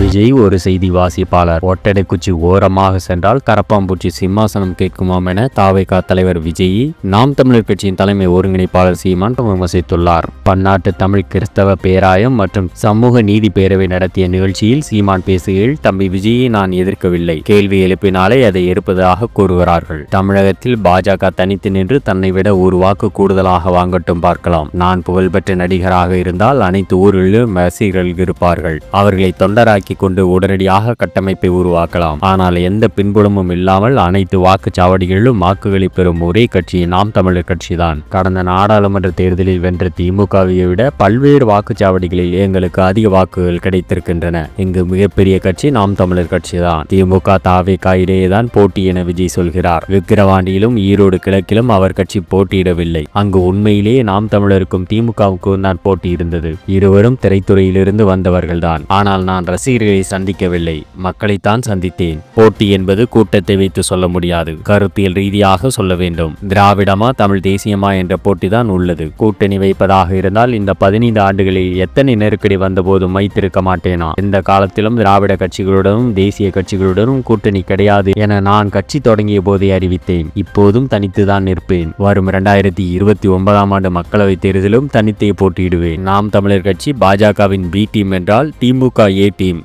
விஜய் ஒரு செய்தி வாசிப்பாளர். ஒட்டடை குச்சி ஓரமாக சென்றால் கரப்பாம்பூச்சி சிம்மாசனம் கேட்குமாம் என தாவைக்கா தலைவர் விஜய் நாம் தமிழர் கட்சியின் தலைமை ஒருங்கிணைப்பாளர் சீமான் விமர்சித்துள்ளார். பன்னாட்டு தமிழ் கிறிஸ்தவ பேராயம் மற்றும் சமூக நீதி பேரவை நடத்திய நிகழ்ச்சியில் சீமான் பேசுகையில் தம்பி விஜயை நான் எதிர்க்கவில்லை. கேள்வி எழுப்பினாலே அதை எடுப்பதாக கூறுகிறார்கள். தமிழகத்தில் பாஜக தனித்து நின்று தன்னை விட ஒரு வாக்கு கூடுதலாக வாங்கட்டும் பார்க்கலாம். நான் புகழ்பெற்ற நடிகராக இருந்தால் அனைத்து ஊர்களிலும் ரசிகர்கள் இருப்பார்கள். அவர்களை தொண்டராக்கி கொண்டு உடனடியாக கட்டமைப்பை உருவாக்கலாம். ஆனால் எந்த பின்புலமும் இல்லாமல் அனைத்து வாக்குச்சாவடிகளிலும் வாக்குகளை பெறும் ஒரே கட்சி நாம் தமிழர் கட்சிதான். கடந்த நாடாளுமன்ற தேர்தலில் வென்ற திமுகவை விட பல்வேறு வாக்குச்சாவடிகளில் எங்களுக்கு அதிக வாக்குகள் கிடைத்திருக்கின்றன. இங்கு மிகப்பெரிய கட்சி நாம் தமிழர் கட்சிதான். திமுக தாவேகா இடையேதான் போட்டி என விஜய் சொல்கிறார். விக்கிரவாண்டியிலும் ஈரோடு கிழக்கிலும் அவர் கட்சி போட்டியிடவில்லை. அங்கு உண்மையிலேயே நாம் தமிழருக்கும் திமுகவுக்கும் தான் போட்டி இருந்தது. இருவரும் திரைத்துறையிலிருந்து வந்தவர்கள்தான். ஆனால் நான் ரசிகர்களை சந்திக்கவில்லை. மக்களைத்தான் சந்தித்தேன். போட்டி என்பது கூட்டத்தை வைத்து சொல்ல முடியாது. கருத்தியல் ரீதியாக சொல்ல வேண்டும். திராவிடமா தமிழ் தேசியமா என்ற போட்டிதான் உள்ளது. கூட்டணி வைப்பதாக இருந்தால் இந்த பதினைந்து ஆண்டுகளில் எத்தனை நெருக்கடி வந்தபோதும் வைத்திருக்க மாட்டேனா? எந்த காலத்திலும் திராவிட கட்சிகளுடனும் தேசிய கட்சிகளுடனும் கூட்டணி கிடையாது என நான் கட்சி தொடங்கிய போதே அறிவித்தேன். இப்போதும் தனித்துதான் நிற்பேன். வரும் இரண்டாயிரத்தி இருபத்தி ஒன்பதாம் ஆண்டு மக்களவைத் தேர்தலும் தனித்தே போட்டியிடுவேன். நாம் தமிழர் கட்சி பாஜகவின் பி டீம் என்றால் திமுக ஏ டீம்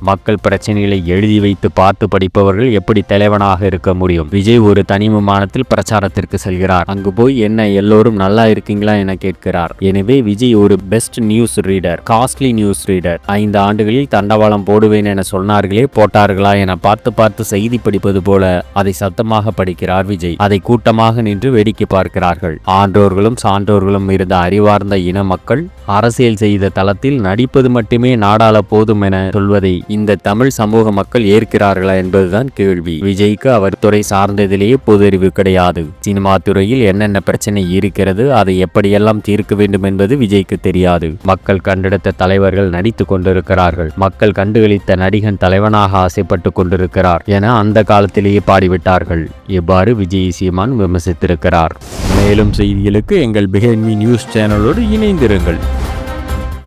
மக்கள் பிரச்சனைகளை எழுதி வைத்து பார்த்து படிப்பவர்கள் எப்படி தலைவனாக இருக்க முடியும்? விஜய் ஒரு தனி விமானத்தில் பிரச்சாரத்திற்கு செல்கிறார். அங்கு போய் என்ன எல்லோரும் நல்லா இருக்கீங்களா? என கேட்கிறார். எனவே விஜய் ஒரு best news reader costly news reader ஐந்து ஆண்டுகளில் தண்டவாளம் போடுவேன் என சொன்னார்களே போட்டார்களா என பார்த்து பார்த்து செய்தி படிப்பது போல அதை சத்தமாக படிக்கிறார் விஜய். அதை கூட்டமாக நின்று வேடிக்கை பார்க்கிறார்கள். ஆன்றோர்களும் சான்றோர்களும் இருந்த அறிவார்ந்த இன மக்கள் அரசியல் செய்த தளத்தில் நடிப்பது மட்டுமே நாடாள போதும் என சொல்வதை இந்த தமிழ் சமூக மக்கள் ஏற்கிறார்களா என்பதுதான் கேள்வி. விஜய்க்கு அவர் துறை சார்ந்ததிலேயே பொதறிவு கிடையாது. சினிமா துறையில் என்னென்ன பிரச்சனை இருக்கிறது அதை எப்படியெல்லாம் தீர்க்க வேண்டும் என்பது விஜய்க்கு தெரியாது. மக்கள் கண்டெடுத்த தலைவர்கள் நடித்து கொண்டிருக்கிறார்கள். மக்கள் கண்டுகளித்த நடிகன் தலைவனாக ஆசைப்பட்டு கொண்டிருக்கிறார் என அந்த காலத்திலேயே பாடிவிட்டார்கள். இவ்வாறு விஜய் சீமான் விமர்சித்திருக்கிறார். மேலும் செய்திகளுக்கு எங்கள் பிஹென்மி நியூஸ் சேனலோடு இணைந்திருங்கள்.